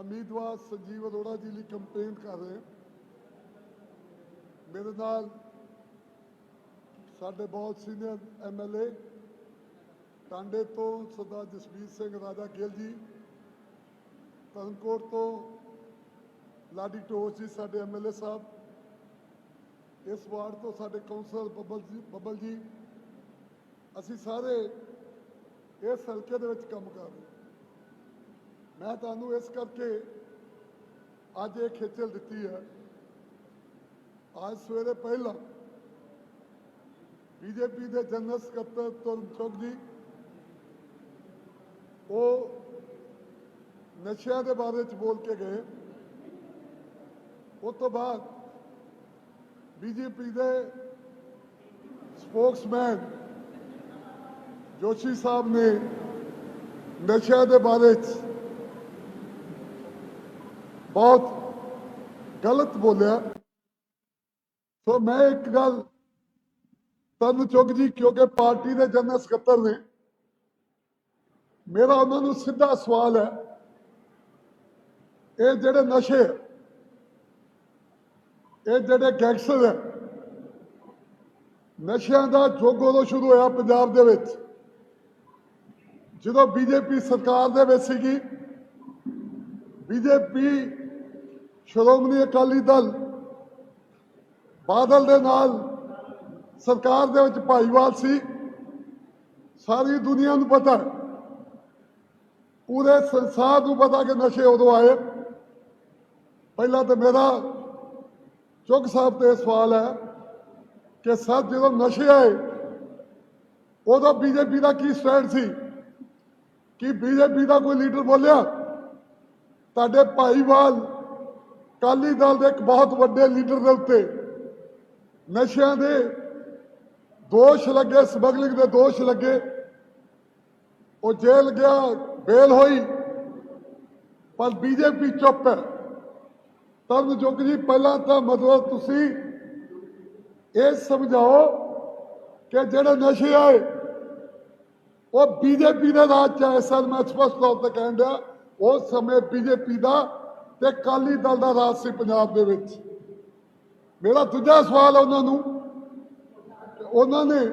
ਉਮੀਦਵਾਰ ਸੰਜੀਵ ਅਰੋੜਾ ਜੀ ਲਈ ਕੰਪੇਨ ਕਰ ਰਹੇ ਮੇਰੇ ਨਾਲ ਸਾਡੇ ਬਹੁਤ ਸੀਨੀਅਰ ਐਮਐਲਏ ਟਾਂਡੇ ਤੋਂ ਸਰਦਾਰ ਜਸਵੀਰ ਸਿੰਘ ਰਾਜਾ ਗਿੱਲ ਜੀ, ਧਰਮਕੋਟ ਤੋਂ ਲਾਡੀ ਟੋਸ ਜੀ ਸਾਡੇ ਐਮਐਲਏ ਸਾਹਿਬ, ਇਸ ਵਾਰਡ ਤੋਂ ਸਾਡੇ ਕੌਂਸਲਰ ਬੱਬਲ ਜੀ ਬੱਬਲ ਜੀ, ਅਸੀਂ ਸਾਰੇ ਇਸ ਹਲਕੇ ਦੇ ਵਿੱਚ ਕੰਮ ਕਰ ਰਹੇ ਮੈਂ ਤੁਹਾਨੂੰ ਇਸ ਕਰਕੇ ਅੱਜ ਇਹ ਖੇਚਲ ਦਿੱਤੀ ਹੈ। ਅੱਜ ਸਵੇਰੇ ਪਹਿਲਾਂ ਬੀਜੇਪੀ ਦੇ ਜਨਰਲ ਸਕੱਤਰ ਤੁਰਨ ਚੁੱਕ ਜੀ, ਉਹ ਨਸ਼ਿਆਂ ਦੇ ਬਾਰੇ ਚ ਬੋਲ ਕੇ ਗਏ। ਉਸ ਤੋਂ ਬਾਅਦ ਬੀਜੇਪੀ ਦੇ ਸਪੋਕਸਮੈਨ ਜੋਸ਼ੀ ਸਾਹਿਬ ਨੇ ਨਸ਼ਿਆਂ ਦੇ ਬਾਰੇ ਚ ਬਹੁਤ ਗਲਤ ਬੋਲਿਆ। ਸੋ ਮੈਂ ਇੱਕ ਗੱਲ ਤਨ ਚੁੱਕ ਜੀ, ਕਿਉਂਕਿ ਪਾਰਟੀ ਦੇ ਜਨਰਲ ਸਕੱਤਰ ਨੇ, ਮੇਰਾ ਉਹਨਾਂ ਨੂੰ ਸਿੱਧਾ ਸਵਾਲ ਹੈ, ਇਹ ਜਿਹੜੇ ਨਸ਼ੇ, ਇਹ ਜਿਹੜੇ ਗੈਂਗਸਟਰ ਹੈ, ਨਸ਼ਿਆਂ ਦਾ ਜੋਗ ਉਦੋਂ ਸ਼ੁਰੂ ਹੋਇਆ ਪੰਜਾਬ ਦੇ ਵਿੱਚ। ਜਦੋਂ ਬੀਜੇਪੀ ਸਰਕਾਰ ਦੇ ਵਿੱਚ ਸੀਗੀ, ਬੀਜੇਪੀ ਸ਼੍ਰੋਮਣੀ ਅਕਾਲੀ ਦਲ ਬਾਦਲ ਦੇ ਨਾਲ ਸਰਕਾਰ ਦੇ ਵਿੱਚ ਭਾਈਵਾਲ ਸੀ। ਸਾਰੀ ਦੁਨੀਆ ਨੂੰ ਪਤਾ ਪੂਰੇ ਸੰਸਾਰ ਨੂੰ ਪਤਾ ਕਿ ਨਸ਼ੇ ਉਦੋਂ ਆਏ। ਪਹਿਲਾਂ ਤਾਂ ਮੇਰਾ ਚੁੱਕ ਸਾਹਿਬ ਤੇ ਸਵਾਲ ਹੈ ਕਿ ਸਰ ਜਦੋਂ ਨਸ਼ੇ ਆਏ, ਉਦੋਂ ਬੀਜੇਪੀ ਦਾ ਕੀ ਸਟੈਂਡ ਸੀ? ਕਿ ਬੀਜੇਪੀ ਦਾ ਕੋਈ ਲੀਡਰ ਬੋਲਿਆ? ਤੁਹਾਡੇ ਭਾਈਵਾਲ ਕਾਲੀ ਦਲ ਦੇ ਇੱਕ ਬਹੁਤ ਵੱਡੇ ਲੀਡਰ ਦੇ ਉੱਤੇ ਨਸ਼ਿਆਂ ਦੇ ਦੋਸ਼ ਲੱਗੇ, ਸਮਗਲਿੰਗ ਦੇ ਦੋਸ਼ ਲੱਗੇ। ਉਹ ਜੇਲ੍ਹ ਗਿਆ, ਬੇਲ ਹੋਈ, ਪਰ ਬੀਜੇਪੀ ਚੁੱਪ ਹੈ। ਤਰਨ ਜੁਗ ਜੀ, ਪਹਿਲਾਂ ਤਾਂ ਮਤਲਬ ਤੁਸੀਂ ਇਹ ਸਮਝਾਓ ਕਿ ਜਿਹੜੇ ਨਸ਼ੇ ਆਏ, ਉਹ ਬੀਜੇਪੀ ਦੇ ਰਾਜ ਚ ਆਏ ਸਰ ਮੈਂ ਸਪਸ਼ਟ ਤੌਰ ਤੇ ਕਹਿਣ ਡਿਆ ਉਸ ਸਮੇਂ ਬੀਜੇਪੀ ਦਾ ਤੇ ਕਾਲੀ ਦਲ ਦਾ ਰਾਜ ਸੀ ਪੰਜਾਬ ਦੇ ਵਿੱਚ। ਮੇਰਾ ਦੂਜਾ ਸਵਾਲ ਉਹਨਾਂ ਨੂੰ। ਉਹਨਾਂ ਨੇ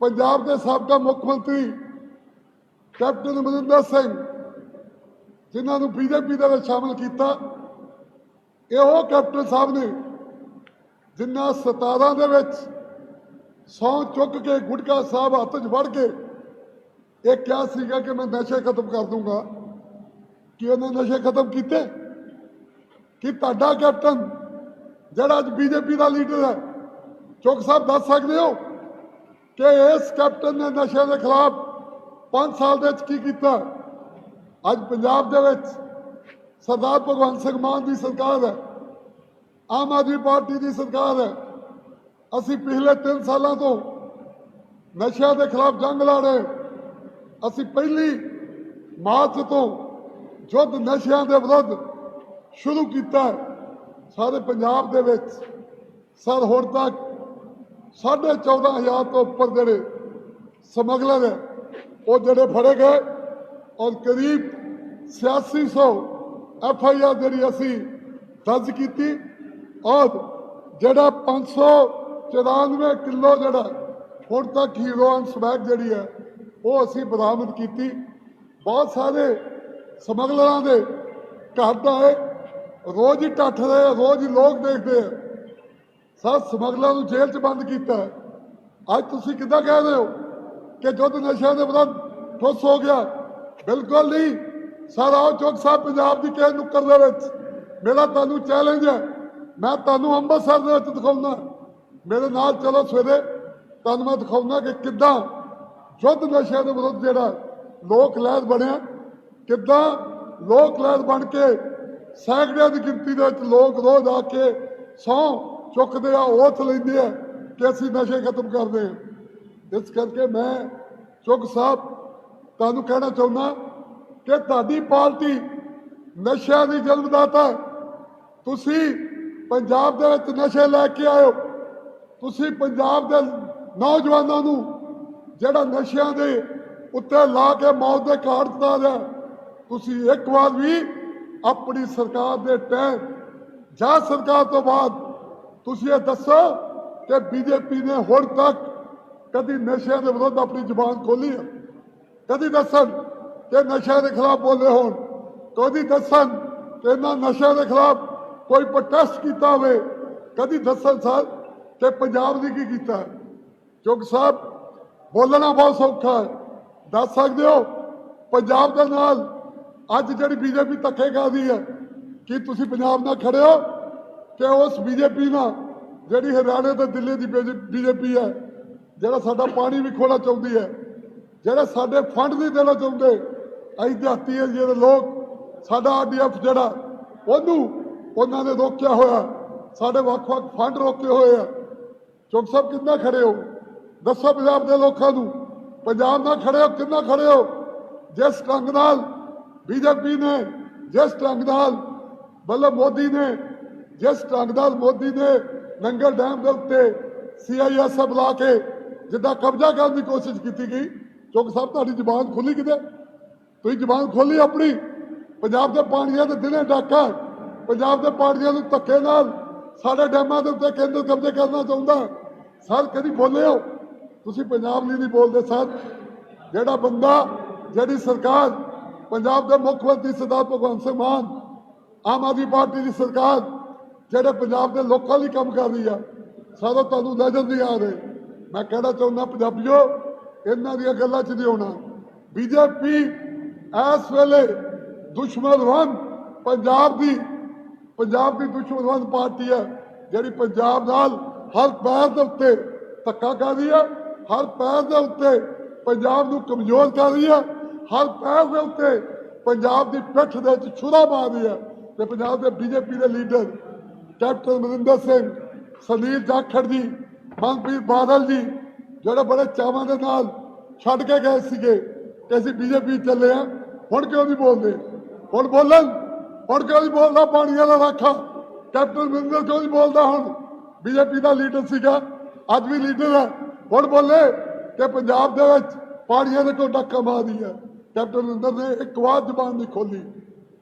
ਪੰਜਾਬ ਦੇ ਸਾਬਕਾ ਮੁੱਖ ਮੰਤਰੀ ਕੈਪਟਨ ਅਮਰਿੰਦਰ ਸਿੰਘ, ਜਿਨ੍ਹਾਂ ਨੂੰ ਬੀਜੇਪੀ ਦੇ ਵਿੱਚ ਸ਼ਾਮਲ ਕੀਤਾ, ਇਹ ਉਹ ਕੈਪਟਨ ਸਾਹਿਬ ਨੇ ਜਿਨ੍ਹਾਂ 17 ਦੇ ਵਿੱਚ ਸੌ ਚੁੱਕ ਕੇ ਗੁਟਕਾ ਸਾਹਿਬ ਹੱਥ 'ਚ ਫੜ ਕੇ ਇਹ ਕਿਹਾ ਸੀਗਾ ਕਿ ਮੈਂ ਨਸ਼ੇ ਖਤਮ ਕਰ ਦੂੰਗਾ। ਕਿ ਉਹਨੇ ਨਸ਼ੇ ਖਤਮ ਕੀਤੇ? ਕਿ ਤੁਹਾਡਾ ਕੈਪਟਨ, ਜਿਹੜਾ ਅੱਜ ਬੀਜੇਪੀ ਦਾ ਲੀਡਰ ਹੈ, ਚੁੱਕ ਸਾਹਿਬ ਦੱਸ ਸਕਦੇ ਹੋ ਕਿ ਇਸ ਕੈਪਟਨ ਨੇ ਨਸ਼ੇ ਦੇ ਖਿਲਾਫ 5 ਸਾਲ ਦੇ ਵਿੱਚ ਕੀ ਕੀਤਾ? ਅੱਜ ਪੰਜਾਬ ਦੇ ਵਿੱਚ ਸਰਦਾਰ ਭਗਵੰਤ ਸਿੰਘ ਮਾਨ ਦੀ ਸਰਕਾਰ ਹੈ, ਆਮ ਆਦਮੀ ਪਾਰਟੀ ਦੀ ਸਰਕਾਰ ਹੈ। ਅਸੀਂ ਪਿਛਲੇ 3 ਸਾਲਾਂ ਤੋਂ ਨਸ਼ਿਆਂ ਦੇ ਖਿਲਾਫ ਜੰਗ ਲੜ ਰਹੇ। ਅਸੀਂ ਪਹਿਲੀ ਮਾਰਚ ਤੋਂ ਯੁੱਧ ਨਸ਼ਿਆਂ ਦੇ ਵਿਰੁੱਧ ਸ਼ੁਰੂ ਕੀਤਾ ਸਾਰੇ ਪੰਜਾਬ ਦੇ ਵਿੱਚ ਸਰ ਹੁਣ ਤੱਕ 14500 ਤੋਂ ਉੱਪਰ ਜਿਹੜੇ ਸਮਗਲਰ ਹੈ, ਉਹ ਜਿਹੜੇ ਫੜੇ ਗਏ ਔਰ ਕਰੀਬ 8600 ਐਫ ਆਈ ਆਰ ਜਿਹੜੀ ਅਸੀਂ ਦਰਜ ਕੀਤੀ ਔਰ ਜਿਹੜਾ 594 ਕਿਲੋ ਜਿਹੜਾ ਹੁਣ ਤੱਕ ਹੀਰੋਇਨ ਸਮੈਕ ਜਿਹੜੀ ਹੈ, ਉਹ ਅਸੀਂ ਬਰਾਮਦ ਕੀਤੀ। ਬਹੁਤ ਸਾਰੇ ਸਮਗਲਰਾਂ ਦੇ ਘਰ ਦਾ ਹੈ ਰੋਜ਼ ਹੀ ਟੱਠ ਰਹੇ ਆ, ਰੋਜ਼ ਹੀ ਲੋਕ ਦੇਖਦੇ ਆ। ਸਭ ਸਮਗਲਰਾਂ ਨੂੰ ਜੇਲ੍ਹ 'ਚ ਬੰਦ ਕੀਤਾ ਅੱਜ ਤੁਸੀਂ ਕਿੱਦਾਂ ਕਹਿ ਰਹੇ ਹੋ ਕਿ ਜੁੱਧ ਨਸ਼ਿਆਂ ਦੇ ਵਿਰੁੱਧ ਠੁੱਸ ਹੋ ਗਿਆ? ਬਿਲਕੁਲ ਨਹੀਂ। ਸਰ ਆਓ ਚੌਕ ਸਾਹਿਬ ਪੰਜਾਬ ਦੀ ਕਿਸੇ ਨੁੱਕਰ ਦੇ ਵਿੱਚ। ਮੇਰਾ ਤੁਹਾਨੂੰ ਚੈਲੰਜ ਹੈ। ਮੈਂ ਤੁਹਾਨੂੰ ਅੰਮ੍ਰਿਤਸਰ ਦੇ ਵਿੱਚ ਦਿਖਾਉਣਾ ਮੇਰੇ ਨਾਲ ਚਲੋ ਸਵੇਰੇ। ਤੁਹਾਨੂੰ ਮੈਂ ਦਿਖਾਉਣਾ ਕਿ ਕਿੱਦਾਂ ਜੁੱਧ ਨਸ਼ਿਆਂ ਦੇ ਵਿਰੁੱਧ ਜਿਹੜਾ ਲੋਕ ਲਹਿਰ ਬਣਿਆ। ਕਿੱਦਾਂ ਲੋਕ ਲਹਿਰ ਬਣ ਕੇ ਸੈਂਕੜਿਆਂ ਦੀ ਗਿਣਤੀ ਦੇ ਵਿੱਚ ਲੋਕ ਰੋਜ਼ ਆ ਕੇ ਸਹੁੰ ਚੁੱਕਦੇ ਆ oath ਲੈਂਦੇ ਆ ਕਿ ਅਸੀਂ ਨਸ਼ੇ ਖਤਮ ਕਰਦੇ ਹਾਂ। ਇਸ ਕਰਕੇ ਮੈਂ ਚੁੱਕ ਸਾਹਿਬ, ਤੁਹਾਨੂੰ ਕਹਿਣਾ ਚਾਹੁੰਦਾ ਕਿ ਤੁਹਾਡੀ ਪਾਰਟੀ ਨਸ਼ਿਆਂ ਦੀ ਜਨਮਦਾਤਾ ਤੁਸੀਂ ਪੰਜਾਬ ਦੇ ਵਿੱਚ ਨਸ਼ੇ ਲੈ ਕੇ ਆਇਓ ਤੁਸੀਂ ਪੰਜਾਬ ਦੇ ਨੌਜਵਾਨਾਂ ਨੂੰ ਜਿਹੜਾ ਨਸ਼ਿਆਂ ਦੇ ਉੱਤੇ ਲਾ ਕੇ ਮੌਤ ਦੇ ਘਾਟ ਉਤਾਰ ਰਿਹਾ ਤੁਸੀਂ ਇੱਕ ਵਾਰ ਵੀ ਆਪਣੀ ਸਰਕਾਰ ਦੇ ਟਾਈਮ ਜਾਂ ਸਰਕਾਰ ਤੋਂ ਬਾਅਦ ਤੁਸੀਂ ਇਹ ਦੱਸੋ ਕਿ ਬੀਜੇਪੀ ਨੇ ਹੁਣ ਤੱਕ ਕਦੀ ਨਸ਼ਿਆਂ ਦੇ ਵਿਰੁੱਧ ਆਪਣੀ ਜ਼ੁਬਾਨ ਖੋਲੀ ਹੈ ਕਦੀ ਦੱਸਣ ਕਿ ਨਸ਼ਿਆਂ ਦੇ ਖਿਲਾਫ ਬੋਲੇ ਹੋਣ ਕਦੀ ਦੱਸਣ ਕਿ ਇਹਨਾਂ ਨਸ਼ਿਆਂ ਦੇ ਖਿਲਾਫ ਕੋਈ ਪ੍ਰੋਟੈਸਟ ਕੀਤਾ ਹੋਵੇ ਕਦੀ ਦੱਸਣ ਸਰ ਕਿ ਪੰਜਾਬ ਨੇ ਕੀ ਕੀਤਾ ਚੁੱਕ ਸਾਹਿਬ ਬੋਲਣਾ ਬਹੁਤ ਸੌਖਾ ਹੈ ਦੱਸ ਸਕਦੇ ਹੋ ਪੰਜਾਬ ਦੇ ਨਾਲ ਅੱਜ ਜਿਹੜੀ ਬੀਜੇਪੀ ਧੱਕੇ ਕਰਦੀ ਹੈ, ਕਿ ਤੁਸੀਂ ਪੰਜਾਬ ਨਾਲ ਖੜੇ ਹੋ? ਕਿ ਉਸ ਬੀਜੇਪੀ ਨਾਲ ਜਿਹੜੀ ਹਰਿਆਣੇ ਤੇ ਦਿੱਲੀ ਦੀ ਬੀਜੇਪੀ ਹੈ, ਜਿਹੜਾ ਸਾਡਾ ਪਾਣੀ ਵੀ ਖੋਣਾ ਚਾਹੁੰਦੀ ਹੈ, ਜਿਹੜੇ ਸਾਡੇ ਫੰਡ ਨਹੀਂ ਦੇਣਾ ਚਾਹੁੰਦੇ, ਅਸੀਂ ਦਿਹਾਤੀ ਹੈ ਜਿਹੜੇ ਲੋਕ, ਸਾਡਾ ਆਰਡੀਐਫ ਜਿਹੜਾ, ਉਹਨੂੰ, ਉਹਨਾਂ ਨੇ ਰੋਕਿਆ ਹੋਇਆ, ਸਾਡੇ ਵੱਖ-ਵੱਖ ਫੰਡ ਰੋਕੇ ਹੋਏ ਆ। ਚੁੱਕ ਸਾਹਿਬ ਕਿੰਨਾ ਖੜੇ ਹੋ? ਦੱਸੋ ਪੰਜਾਬ ਦੇ ਲੋਕਾਂ ਨੂੰ, ਪੰਜਾਬ ਨਾਲ ਖੜੇ ਹੋ, ਕਿੰਨਾ ਖੜੇ ਹੋ? ਜਿਸ ਢੰਗ ਨਾਲ ਬੀਜੇਪੀ ਨੇ ਜਿਸ ਢੰਗ ਨਾਲ, ਮਤਲਬ ਮੋਦੀ ਨੇ ਜਿਸ ਢੰਗ ਨਾਲ ਮੋਦੀ ਨੇ ਨੰਗਲ ਡੈਮ ਦੇ ਉੱਤੇ ਸੀਆਈਐਸਐਫ ਲਾ ਕੇ ਜਿੱਦਾਂ ਕਬਜ਼ਾ ਕਰਨ ਦੀ ਕੋਸ਼ਿਸ਼ ਕੀਤੀ ਗਈ ਚੌਕ ਸਾਹਿਬ ਤੁਹਾਡੀ ਜ਼ੁਬਾਨ ਖੁੱਲੀ ਕਿਤੇ? ਤੁਸੀਂ ਜ਼ੁਬਾਨ ਖੋਲੀ ਆਪਣੀ? ਪੰਜਾਬ ਦੇ ਪਾਣੀਆਂ ਦੇ ਦਿਨੇ ਡਾਕਾ ਪੰਜਾਬ ਦੇ ਪਾਣੀਆਂ ਨੂੰ ਧੱਕੇ ਨਾਲ ਸਾਡੇ ਡੈਮਾਂ ਦੇ ਉੱਤੇ ਕੇਂਦਰ ਕਬਜ਼ੇ ਕਰਨਾ ਚਾਹੁੰਦਾ। ਸਰ, ਕਦੀ ਬੋਲੇ ਹੋ ਤੁਸੀਂ ਪੰਜਾਬ ਲਈ ਨਹੀਂ ਬੋਲਦੇ, ਸਰ। ਜਿਹੜਾ ਬੰਦਾ, ਜਿਹੜੀ ਸਰਕਾਰ ਪੰਜਾਬ ਦੇ ਮੁੱਖ ਮੰਤਰੀ ਸਰਦਾਰ ਭਗਵੰਤ ਸਿੰਘ ਮਾਨ, ਆਮ ਆਦਮੀ ਪਾਰਟੀ ਦੀ ਸਰਕਾਰ, ਜਿਹੜੇ ਪੰਜਾਬ ਦੇ ਲੋਕਾਂ ਲਈ ਕੰਮ ਕਰ ਰਹੀ ਆ, ਸਾਰਾ ਤੁਹਾਨੂੰ ਨਜ਼ਰ ਨਹੀਂ ਆ ਰਹੇ। ਮੈਂ ਕਹਿਣਾ ਚਾਹੁੰਦਾ ਪੰਜਾਬੀਓ, ਇਹਨਾਂ ਦੀਆਂ ਗੱਲਾਂ 'ਚ ਨਹੀਂ ਆਉਣਾ। ਬੀਜੇਪੀ ਇਸ ਵੇਲੇ ਦੁਸ਼ਮਣਵੰਦ ਪੰਜਾਬ ਦੀ ਪੰਜਾਬ ਦੀ ਦੁਸ਼ਮਣਵੰਦ ਪਾਰਟੀ ਹੈ ਜਿਹੜੀ ਪੰਜਾਬ ਨਾਲ ਹਰ ਪੈਰ ਦੇ ਉੱਤੇ ਧੱਕਾ ਕਰ ਰਹੀ ਹੈ ਹਰ ਪੈਰ ਦੇ ਉੱਤੇ ਪੰਜਾਬ ਨੂੰ ਕਮਜ਼ੋਰ ਕਰ ਰਹੀ ਹੈ ਹਰ ਪੈਰ ਦੇ ਉੱਤੇ ਪੰਜਾਬ ਦੀ ਪਿੱਠ ਦੇ ਵਿੱਚ ਛੁਰਾ ਮਾਰ ਰਹੀ ਹੈ ਤੇ ਪੰਜਾਬ ਦੇ ਬੀਜੇਪੀ ਦੇ ਲੀਡਰ ਕੈਪਟਨ ਅਮਰਿੰਦਰ ਸਿੰਘ, ਸੁਨੀਲ ਜਾਖੜ ਜੀ, ਮਨਪ੍ਰੀਤ ਬਾਦਲ ਜੀ, ਜਿਹੜੇ ਬੜੇ ਚਾਵਾਂ ਦੇ ਨਾਲ ਛੱਡ ਕੇ ਗਏ ਸੀਗੇ ਕਿ ਅਸੀਂ ਬੀਜੇਪੀ ਚੱਲੇ ਆ ਹੁਣ ਕਿਉਂ ਨਹੀਂ ਬੋਲਦੇ? ਹੁਣ ਬੋਲਣ, ਹੁਣ ਕਿਉਂ ਨਹੀਂ ਬੋਲਦਾ? ਪਾਣੀਆਂ ਦਾ ਰਾਖਾ। ਕੈਪਟਨ ਅਮਰਿੰਦਰ ਕਿਉਂ ਨਹੀਂ ਬੋਲਦਾ ਹੁਣ? ਬੀਜੇਪੀ ਦਾ ਲੀਡਰ ਸੀਗਾ, ਅੱਜ ਵੀ ਲੀਡਰ ਹੈ। ਹੁਣ ਬੋਲੇ ਕਿ ਪੰਜਾਬ ਦੇ ਵਿੱਚ ਪਾਣੀਆਂ ਦੇ ਕੋਲ ਡੱਕਾ ਮਾਰਦੀ ਹੈ ਕੈਪਟਨ ਅਮਰਿੰਦਰ ਨੇ ਇੱਕ ਵਾਰ ਜ਼ਬਾਨ ਨਹੀਂ ਖੋਲੀ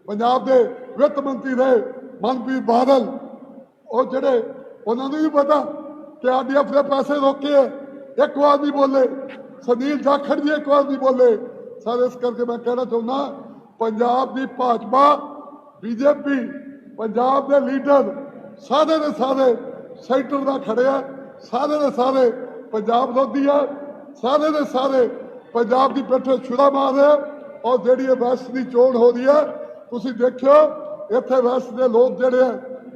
ਪੰਜਾਬ ਦੇ ਵਿੱਤ ਮੰਤਰੀ ਰਹੇ ਮਨਪ੍ਰੀਤ ਬਾਦਲ, ਉਹ ਜਿਹੜੇ ਉਹਨਾਂ ਨੂੰ ਵੀ ਪਤਾ ਕਿ ਆਰਡੀਐਫ ਦੇ ਪੈਸੇ ਰੋਕੇ ਆ, ਇੱਕ ਵਾਰ ਨਹੀਂ ਬੋਲੇ। ਸੁਨੀਲ ਜਾਖੜ ਜੀ ਇੱਕ ਵਾਰ ਨਹੀਂ ਬੋਲੇ। ਸਰ, ਇਸ ਕਰਕੇ ਮੈਂ ਕਹਿਣਾ ਚਾਹੁੰਦਾ, ਪੰਜਾਬ ਦੀ ਭਾਜਪਾ ਬੀਜੇਪੀ ਪੰਜਾਬ ਦੇ ਲੀਡਰ ਸਾਰੇ ਦੇ ਸਾਰੇ ਸੈਂਟਰ ਦਾ ਖੜਿਆ ਸਾਰੇ ਦੇ ਸਾਰੇ ਪੰਜਾਬ ਵਿਰੋਧੀ ਆ, ਸਾਰੇ ਦੇ ਸਾਰੇ ਪੰਜਾਬ ਦੀ ਪਿੱਠ ਛੁਰਾ ਮਾਰ ਰਹੇ ਔਰ ਜਿਹੜੀ ਇਹ ਵੈਸਟ ਦੀ ਚੋਣ ਹੋ ਰਹੀ ਹੈ, ਤੁਸੀਂ ਦੇਖਿਓ, ਇੱਥੇ ਵੈਸਟ ਦੇ ਲੋਕ ਜਿਹੜੇ ਆ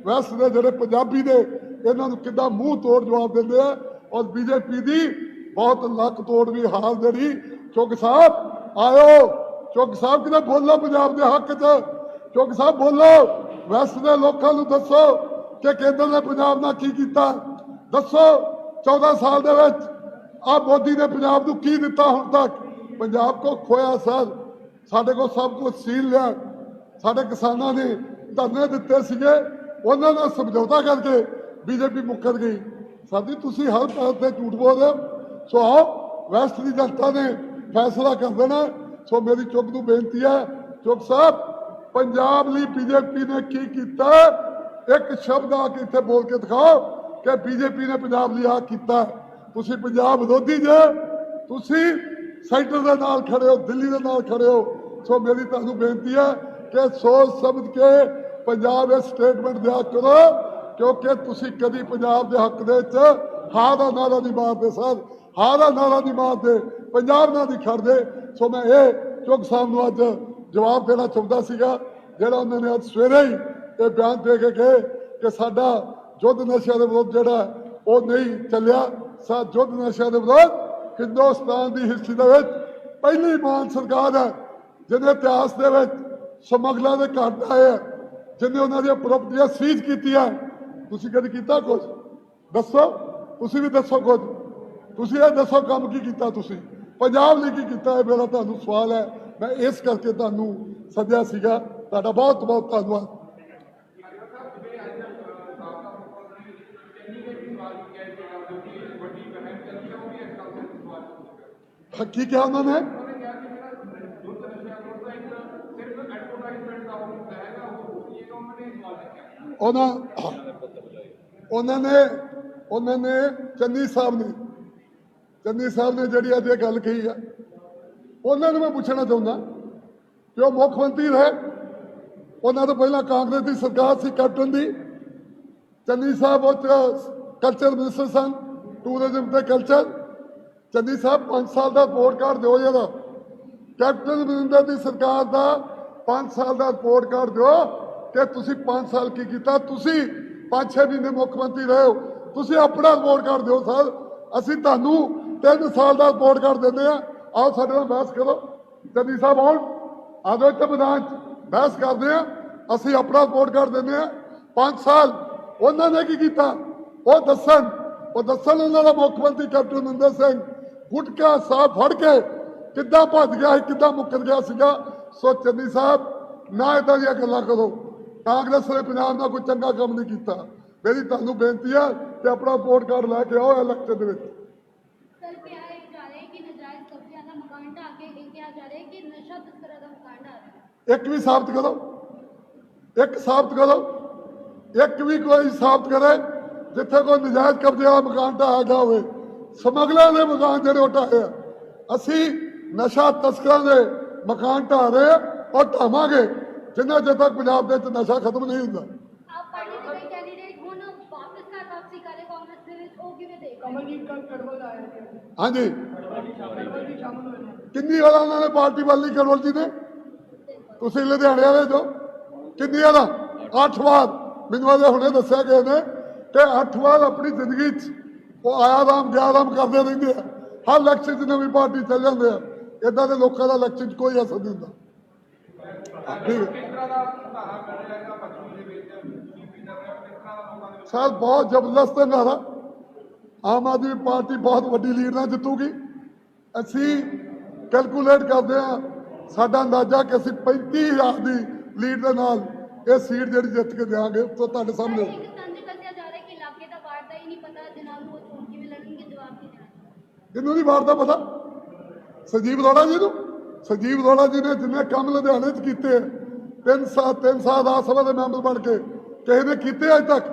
ਵੈਸਟ ਦੇ ਜਿਹੜੇ ਪੰਜਾਬੀ ਨੇ, ਇਹਨਾਂ ਨੂੰ ਕਿੱਦਾਂ ਮੂੰਹ ਤੋੜ ਜਵਾਬ ਦਿੰਦੇ ਆ ਔਰ ਬੀਜੇਪੀ ਦੀ ਬਹੁਤ ਲੱਕ ਤੋੜ ਵੀ ਹਾਲ ਜਿਹੜੀ ਚੁੱਕ ਸਾਹਿਬ, ਆਇਓ। ਚੁੱਕ ਸਾਹਿਬ ਕਿਤੇ ਬੋਲੋ ਪੰਜਾਬ ਦੇ ਹੱਕ 'ਚ। ਚੁੱਕ ਸਾਹਿਬ ਬੋਲੋ ਵੈਸਟ ਦੇ ਲੋਕਾਂ ਨੂੰ ਦੱਸੋ ਕਿ ਕੇਂਦਰ ਨੇ ਪੰਜਾਬ ਨਾਲ ਕੀ ਕੀਤਾ। ਦੱਸੋ 14 ਸਾਲ ਦੇ ਵਿੱਚ ਆ ਮੋਦੀ ਨੇ ਪੰਜਾਬ ਨੂੰ ਕੀ ਦਿੱਤਾ ਹੁਣ ਤੱਕ? ਪੰਜਾਬ ਕੋ ਖੋਇਆ ਸਰ। ਸਾਡੇ ਕੋਲ ਸਭ ਕੁਝ ਸੀਲ ਲਿਆ। ਸਾਡੇ ਕਿਸਾਨਾਂ ਨੇ ਧਰਨੇ ਦਿੱਤੇ ਸੀਗੇ। ਉਹਨਾਂ ਨਾਲ ਸਮਝੌਤਾ ਕਰਕੇ ਬੀਜੇਪੀ ਮੁੱਕਰ ਗਈ। ਸਾਡੀ ਤੁਸੀਂ ਹਰ ਪਾਸੇ ਤੇ ਝੂਠ ਬੋਲਦੇ ਹੋ। ਸੋ ਆਓ, ਵੈਸਟ ਦੀ ਜਨਤਾ ਨੇ ਫੈਸਲਾ ਕਰ ਦੇਣਾ ਸੋ ਮੇਰੀ ਚੁੱਕ ਨੂੰ ਬੇਨਤੀ ਹੈ ਚੁੱਕ ਸਾਹਿਬ, ਪੰਜਾਬ ਲਈ ਬੀਜੇਪੀ ਨੇ ਕੀ ਕੀਤਾ? ਇੱਕ ਸ਼ਬਦ ਆ ਕੇ ਇੱਥੇ ਬੋਲ ਕੇ ਦਿਖਾਓ ਕਿ ਬੀਜੇਪੀ ਨੇ ਪੰਜਾਬ ਲਈ ਆ ਕੀਤਾ ਤੁਸੀਂ ਪੰਜਾਬ ਵਿਰੋਧੀ ਜੇ, ਤੁਸੀਂ ਸੈਂਟਰ ਦੇ ਨਾਲ ਖੜੇ ਹੋ, ਦਿੱਲੀ ਦੇ ਨਾਲ ਖੜੇ ਹੋ, ਸੋ ਮੇਰੀ ਤੁਹਾਨੂੰ ਬੇਨਤੀ ਹੈ ਕਿ ਸੋਚ ਸਮਝ ਕੇ ਪੰਜਾਬ ਇਹ ਸਟੇਟਮੈਂਟ ਦਿਆ ਕਰੋ, ਕਿਉਂਕਿ ਤੁਸੀਂ ਕਦੀ ਪੰਜਾਬ ਦੇ ਹੱਕ ਦੇ ਵਿੱਚ ਹਾਂ ਦਾ ਨਾਰਾ ਨਹੀਂ ਮਾਰਦੇ ਸਰ ਹਾਂ ਦਾ ਨਾਰਾ ਨਹੀਂ ਮਾਰਦੇ, ਪੰਜਾਬ ਨਾਲ ਨਹੀਂ ਖੜਦੇ। ਸੋ ਮੈਂ ਇਹ ਚੁੱਕ ਸਾਹਿਬ ਨੂੰ ਅੱਜ ਜਵਾਬ ਦੇਣਾ ਚਾਹੁੰਦਾ ਸੀਗਾ, ਜਿਹੜਾ ਉਹਨਾਂ ਨੇ ਅੱਜ ਸਵੇਰੇ ਹੀ ਇਹ ਬਿਆਨ ਦੇ ਕੇ ਗਏ ਕਿ ਸਾਡਾ ਯੁੱਧ ਨਸ਼ਿਆਂ ਦੇ ਵਿਰੁੱਧ ਜਿਹੜਾ ਉਹ ਨਹੀਂ ਚੱਲਿਆ। ਸਾ ਯੁੱਧ ਨਸ਼ਿਆਂ ਦੇ ਵਿਰੁੱਧ, ਹਿੰਦੁਸਤਾਨ ਦੀ ਹਿਸਟਰੀ ਦੇ ਵਿੱਚ ਪਹਿਲੀ ਮਾਨ ਸਰਕਾਰ ਹੈ ਜਿਹਨੇ ਇਤਿਹਾਸ ਦੇ ਵਿੱਚ ਸਮਗਲਰਾਂ ਦੇ ਘਰ ਆਏ ਹੈ, ਜਿਹਨੇ ਉਹਨਾਂ ਦੀਆਂ ਪ੍ਰਾਪਰਟੀਆਂ ਸੀਜ਼ ਕੀਤੀਆਂ ਤੁਸੀਂ ਕਦੇ ਕੀਤਾ ਕੁਝ ਦੱਸੋ? ਤੁਸੀਂ ਵੀ ਦੱਸੋ ਕੁਝ ਤੁਸੀਂ ਇਹ ਦੱਸੋ ਕੰਮ ਕੀ ਕੀਤਾ ਤੁਸੀਂ? ਪੰਜਾਬ ਲਈ ਕੀ ਕੀਤਾ? ਹੈ ਮੇਰਾ ਤੁਹਾਨੂੰ ਸਵਾਲ ਹੈ। ਮੈਂ ਇਸ ਕਰਕੇ ਤੁਹਾਨੂੰ ਸੱਦਿਆ ਸੀਗਾ। ਤੁਹਾਡਾ ਬਹੁਤ ਬਹੁਤ ਧੰਨਵਾਦ। ਕੀ ਕਿਹਾ ਉਹਨਾਂ ਨੇ? ਉਹਨਾਂ ਉਹਨਾਂ ਨੇ ਉਹਨਾਂ ਨੇ ਚੰਨੀ ਸਾਹਿਬ ਨੇ, ਚੰਨੀ ਸਾਹਿਬ ਨੇ ਜਿਹੜੀ ਅੱਜ ਇਹ ਗੱਲ ਕਹੀ ਆ, ਉਹਨਾਂ ਨੂੰ ਮੈਂ ਪੁੱਛਣਾ ਚਾਹੁੰਦਾ ਕਿ ਉਹ ਮੁੱਖ ਮੰਤਰੀ ਰਹੇ। ਉਹਨਾਂ ਤੋਂ ਪਹਿਲਾਂ ਕਾਂਗਰਸ ਦੀ ਸਰਕਾਰ ਸੀ ਕੈਪਟਨ ਦੀ। ਚੰਨੀ ਸਾਹਿਬ ਉਹ ਕਲਚਰ ਮਿਨਿਸਟਰ ਸਨ ਟੂਰਿਜ਼ਮ ਤੇ ਕਲਚਰ ਚੰਨੀ ਸਾਹਿਬ 5 ਸਾਲ ਦਾ ਰਿਪੋਰਟ ਕਾਰਡ ਦਿਓ ਜਿਹੜਾ ਕੈਪਟਨ ਅਮਰਿੰਦਰ ਦੀ ਸਰਕਾਰ ਦਾ 5 ਸਾਲ ਦਾ ਰਿਪੋਰਟ ਕਾਰਡ ਦਿਓ ਕਿ ਤੁਸੀਂ 5 ਸਾਲ ਕੀ ਕੀਤਾ। ਤੁਸੀਂ 5-6 ਮਹੀਨੇ ਮੁੱਖ ਮੰਤਰੀ ਰਹੇ ਹੋ। ਤੁਸੀਂ ਆਪਣਾ ਰਿਪੋਰਟ ਕਾਰਡ ਦਿਓ ਸਰ। ਅਸੀਂ ਤੁਹਾਨੂੰ 3 ਸਾਲ ਦਾ ਰਿਪੋਰਟ ਕਾਰਡ ਦਿੰਦੇ ਆ ਆਓ ਸਾਡੇ ਨਾਲ ਬਹਿਸ ਕਰੋ। ਚੰਨੀ ਸਾਹਿਬ ਆਉਣ। ਆਜੋ ਇੱਥੇ ਮੈਦਾਨ 'ਚ। ਬਹਿਸ ਕਰਦੇ ਆ ਅਸੀਂ ਆਪਣਾ ਰਿਪੋਰਟ ਕਾਰਡ ਦਿੰਦੇ ਆ 5 ਸਾਲ। ਉਹਨਾਂ ਨੇ ਕੀ ਕੀਤਾ? ਉਹ ਦੱਸਣ। ਉਹ ਦੱਸਣ ਉਹਨਾਂ ਦਾ ਮੁੱਖ ਮੰਤਰੀ ਕੈਪਟਨ ਅਮਰਿੰਦਰ ਸਿੰਘ। ਗੁਟਕਾ ਸਾਹਿਬ ਫੜ ਕੇ ਕਿੱਦਾਂ ਭੱਜ ਗਿਆ ਕਿੱਦਾਂ ਮੁੱਕਰ ਗਿਆ ਸੀਗਾ ਸੋ ਚੰਨੀ ਸਾਹਿਬ ਨਾ ਇਦਾਂ ਦੀਆਂ ਗੱਲਾਂ ਕਰੋ। ਕਾਂਗਰਸ ਨੇ ਪੰਜਾਬ ਦਾ ਕੋਈ ਚੰਗਾ ਕੰਮ ਨਹੀਂ ਕੀਤਾ। ਮੇਰੀ ਤੁਹਾਨੂੰ ਬੇਨਤੀ ਹੈ ਕਿ ਆਪਣਾ ਰਿਪੋਰਟ ਕਾਰਡ ਲੈ ਕੇ ਆਓ ਇਲੈਕਸ਼ਨ ਦੇ ਵਿੱਚ। ਸਰ ਕਿਹਾ ਇਹ ਜਾ ਰਿਹਾ ਹੈ ਕਿ ਨਜਾਇਜ਼ ਕਬਜ਼ਿਆਂ ਦਾ ਮਕਾਨ ਢਾਹ ਕੇ ਇਹ ਕਿਹਾ ਜਾ ਰਿਹਾ ਹੈ ਕਿ ਨਸ਼ਾ ਤਸਕਰਾਂ ਦਾ ਮਕਾਨ ਢਾਹ ਰਿਹਾ ਹੈ। ਇੱਕ ਵੀ ਸਾਬਤ ਕਰੋ। ਇੱਕ ਸਾਬਤ ਕਰੋ। ਇੱਕ ਵੀ ਕੋਈ ਸਾਬਤ ਕਰੇ ਜਿੱਥੇ ਕੋਈ ਨਜਾਇਜ਼ ਕਬਜ਼ੇ ਵਾਲਾ ਮਕਾਨ ਢਾਇਆ ਗਿਆ ਹੋਵੇ। ਸਮਗਲਰਾਂ ਦੇ ਮਕਾਨ ਜਿਹੜੇ ਆ। ਅਸੀਂ ਨਸ਼ਾ ਤਸਕਰਾਂ ਦੇ ਮਕਾਨ ਢਾਹ ਰਹੇ ਔਰ ਢਾਵਾਂਗੇ ਜਿੰਨਾ ਚਿਰ ਤੱਕ ਪੰਜਾਬ ਦੇ ਵਿੱਚ ਨਸ਼ਾ ਖਤਮ ਨਹੀਂ ਹੁੰਦਾ। ਹਾਂਜੀ। ਕਿੰਨੀ ਵਾਰ ਉਹਨਾਂ ਨੇ ਪਾਰਟੀ ਵੱਲ ਨਹੀਂ ਕਰਵਲ ਜੀ ਨੇ? ਤੁਸੀਂ ਲੁਧਿਆਣੇ ਵਾਲੇ ਜੋ ਕਿੰਨੀ ਵਾਰ? ਅੱਠ ਵਾਰ। ਮੈਨੂੰ ਅਜੇ ਹੁਣੇ ਦੱਸਿਆ ਗਏ ਨੇ ਕਿ ਅੱਠ ਵਾਰ ਆਪਣੀ ਜ਼ਿੰਦਗੀ 'ਚ ਉਹ ਆਇਆ ਰਾਮ ਗਿਆ ਰਾਮ ਕਰਦੇ ਰਹਿੰਦੇ ਆ। ਹਰ ਇਲੈਕਸ਼ਨ 'ਚ ਨਵੀਂ ਪਾਰਟੀ ਚੱਲ ਜਾਂਦੇ ਆ। ਇਦਾਂ ਦੇ ਲੋਕਾਂ ਦਾ ਇਲੈਕਸ਼ਨ 'ਚ ਕੋਈ ਅਸਰ ਨਹੀਂ ਹੁੰਦਾ। ਸਰ, ਬਹੁਤ ਜ਼ਬਰਦਸਤ ਹੰਗਾਰਾ ਆਮ ਆਦਮੀ ਪਾਰਟੀ ਬਹੁਤ ਵੱਡੀ ਲੀਡ ਨਾਲ ਜਿੱਤੂਗੀ। ਅਸੀਂ ਕੈਲਕੂਲੇਟ ਕਰਦੇ ਹਾਂ, ਸਾਡਾ ਅੰਦਾਜ਼ਾ ਕਿ ਅਸੀਂ 35000 ਦੀ ਲੀਡ ਦੇ ਨਾਲ ਇਹ ਸੀਟ ਜਿਹੜੀ ਜਿੱਤ ਕੇ ਦਿਆਂਗੇ ਤੋਂ ਤੁਹਾਡੇ ਸਾਹਮਣੇ ਇੱਕ ਤੰਜ ਕੱਸਿਆ ਜਾ ਰਿਹਾ ਹੈ ਕਿ ਇਲਾਕੇ ਦਾ ਵਾਰਡ ਦਾ ਹੀ ਨਹੀਂ ਪਤਾ ਜਨਾਬ ਨੂੰ ਉਹ ਚੋਣ ਕਿਵੇਂ ਲੜਨਗੇ ਜਵਾਬ ਕੀ ਦੇਣਾ ਇਹਨੂੰ ਵਾਰ ਦਾ ਪਤਾ। ਸੰਜੀਵ ਅਰੋੜਾ ਜੀ ਨੂੰ। ਸੰਜੀਵ ਅਰੋੜਾ ਜੀ ਨੇ ਜਿੰਨੇ ਕੰਮ ਲੁਧਿਆਣੇ 'ਚ ਕੀਤੇ, ਤਿੰਨ ਸਾਲ ਤਿੰਨ ਸਾਲ ਰਾਜ ਸਭਾ ਦੇ ਮੈਂਬਰ ਬਣ ਕੇ ਕਿਸੇ ਨੇ ਕੀਤੇ ਅੱਜ ਤੱਕ।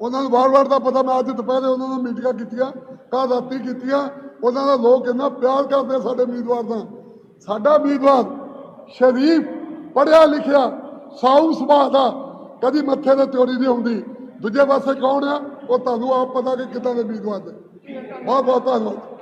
ਉਹਨਾਂ ਨੂੰ ਵਾਰ-ਵਾਰ ਦਾ ਪਤਾ, ਮੈਂ ਅੱਜ ਦੁਪਹਿਰੇ ਉਹਨਾਂ ਨਾਲ ਮੀਟਿੰਗਾਂ ਕੀਤੀਆਂ, ਕੱਲ੍ਹ ਰਾਤੀ ਕੀਤੀਆਂ। ਉਹਨਾਂ ਦਾ ਲੋਕ ਇੰਨਾ ਪਿਆਰ ਕਰਦੇ ਆ ਸਾਡੇ ਉਮੀਦਵਾਰ ਦਾ। ਸਾਡਾ ਉਮੀਦਵਾਰ ਸ਼ਰੀਫ, ਪੜ੍ਹਿਆ ਲਿਖਿਆ, ਸਾਊ ਸੁਭਾਅ ਦਾ, ਕਦੀ ਮੱਥੇ ਤੇ ਤਿਉੜੀ ਨਹੀਂ ਹੁੰਦੀ। ਦੂਜੇ ਪਾਸੇ ਕੌਣ ਆ? ਉਹ ਤੁਹਾਨੂੰ ਆਪ ਪਤਾ ਕਿ ਕਿੱਦਾਂ ਦੇ ਉਮੀਦਵਾਰ ਨੇ। ਬਹੁਤ ਬਹੁਤ ਧੰਨਵਾਦ।